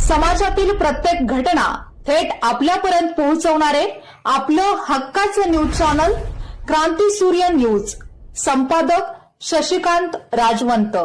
समाजातील प्रत्येक घटना थेट आपल्यापर्यंत पोहोचवणारे आपलं हक्काचं न्यूज चॅनल क्रांती सूर्य न्यूज. संपादक शशिकांत राजवंत.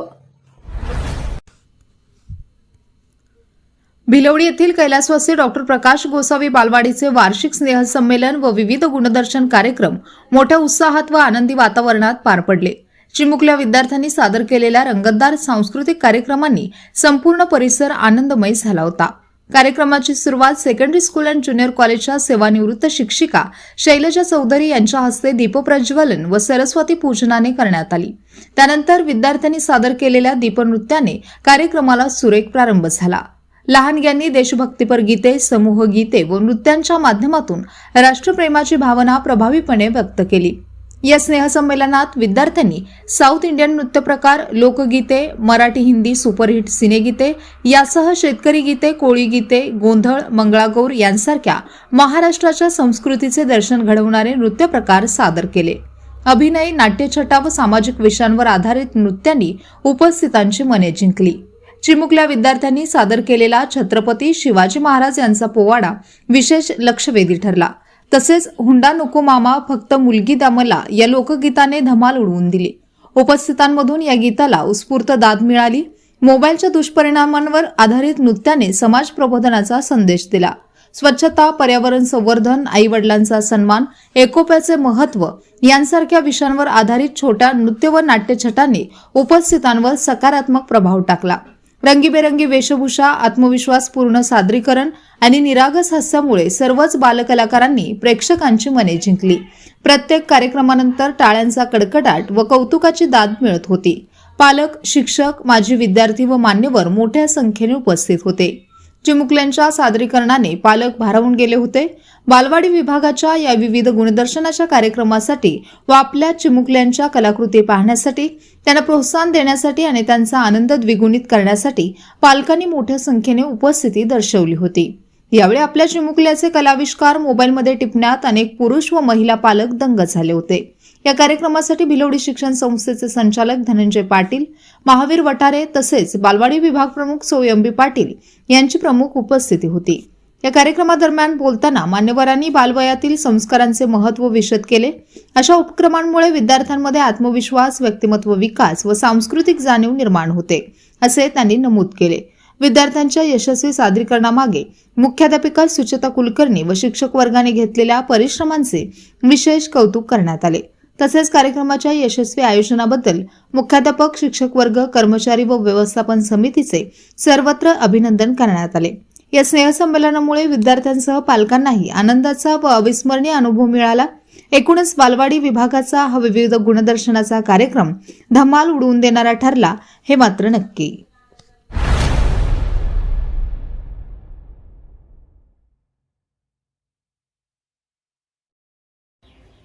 भिलवडी येथील कैलासवासी डॉक्टर प्रकाश गोसावी बालवाडीचे वार्षिक स्नेहसंमेलन व विविध गुणदर्शन कार्यक्रम मोठ्या उत्साहात व आनंदी वातावरणात पार पडले. चिमुकल्या विद्यार्थ्यांनी सादर केलेल्या रंगतदार सांस्कृतिक कार्यक्रमांनी संपूर्ण परिसर आनंदमय झाला होता. कार्यक्रमाची सुरुवात सेकंडरी स्कूल अँड ज्युनियर कॉलेजच्या सेवानिवृत्त शिक्षिका शैलजा चौधरी यांच्या हस्ते दीपप्रज्वलन व सरस्वती पूजनाने करण्यात आली. त्यानंतर विद्यार्थ्यांनी सादर केलेल्या दीपनृत्याने कार्यक्रमाला सुरेख प्रारंभ झाला. लहानग्यांनी देशभक्तीपर गीते समूह गीते व नृत्यांच्या माध्यमातून राष्ट्रप्रेमाची भावना प्रभावीपणे व्यक्त केली. या स्नेहसंमेलनात विद्यार्थ्यांनी साऊथ इंडियन नृत्यप्रकार लोकगीते मराठी हिंदी सुपरहिट सिनेगीते यासह शेतकरी गीते कोळी गीते गोंधळ मंगळागौर यांसारख्या महाराष्ट्राच्या संस्कृतीचे दर्शन घडवणारे नृत्यप्रकार सादर केले. अभिनय नाट्यछटा व सामाजिक विषयांवर आधारित नृत्यांनी उपस्थितांची मने जिंकली. चिमुकल्या विद्यार्थ्यांनी सादर केलेला छत्रपती शिवाजी महाराज यांचा पोवाडा विशेष लक्षवेधी ठरला. तसेच हुंडा नको मामा फक्त मुलगी दामला या लोकगीताने धमाल उडवून दिली. उपस्थितांमधून या गीताला उत्स्फूर्त दाद मिळाली. मोबाईलच्या दुष्परिणामांवर आधारित नृत्याने समाज प्रबोधनाचा संदेश दिला. स्वच्छता पर्यावरण संवर्धन आई वडिलांचा सन्मान एकोप्याचे महत्त्व यांसारख्या विषयांवर आधारित छोट्या नृत्य व नाट्यछटांनी उपस्थितांवर सकारात्मक प्रभाव टाकला. रंगीबेरंगी वेशभूषा आत्मविश्वासपूर्ण सादरीकरण आणि निरागस हास्यामुळे सर्वच बालकलाकारांनी प्रेक्षकांची मने जिंकली. प्रत्येक कार्यक्रमानंतर टाळ्यांचा कडकडाट व कौतुकाची दाद मिळत होती. पालक शिक्षक माजी विद्यार्थी व मान्यवर मोठ्या संख्येने उपस्थित होते. चिमुकल्यांच्या सादरीकरणाने पालक भारावून गेले होते. बालवाडी विभागाच्या या विविध गुणदर्शनाच्या कार्यक्रमासाठी व आपल्या चिमुकल्यांच्या कलाकृती पाहण्यासाठी त्यांना प्रोत्साहन देण्यासाठी आणि त्यांचा आनंद द्विगुणित करण्यासाठी पालकांनी मोठ्या संख्येने उपस्थिती दर्शवली होती. यावेळी आपल्या चिमुकल्याचे कलाविष्कार मोबाईलमध्ये टिपण्यात अनेक पुरुष व महिला पालक दंग झाले होते. या कार्यक्रमासाठी भिलवडी शिक्षण संस्थेचे संचालक धनंजय पाटील महावीर वटारे तसेच बालवाडी विभाग प्रमुख सोयंबी पाटील यांची प्रमुख उपस्थिती होती. या कार्यक्रमादरम्यान बोलताना मान्यवरांनी बालवयातील संस्कारांचे महत्त्व विशद केले. अशा उपक्रमांमुळे विद्यार्थ्यांमध्ये आत्मविश्वास व्यक्तिमत्व विकास व सांस्कृतिक जाणीव निर्माण होते असे त्यांनी नमूद केले. विद्यार्थ्यांच्या यशस्वी सादरीकरणामागे मुख्याध्यापिका सुचेता कुलकर्णी व शिक्षक वर्गाने घेतलेल्या परिश्रमांचे विशेष कौतुक करण्यात आले. तसेच कार्यक्रमाच्या यशस्वी आयोजनाबद्दल मुख्याध्यापक शिक्षक वर्ग कर्मचारी व व्यवस्थापन समितीचे सर्वत्र अभिनंदन करण्यात आले. या स्नेहसंमेलनामुळे विद्यार्थ्यांसह पालकांनाही आनंदाचा व अविस्मरणीय अनुभव मिळाला. एकूणच बालवाडी विभागाचा हा विविध गुणदर्शनाचा कार्यक्रम धमाल उडवून देणारा ठरला हे मात्र नक्की.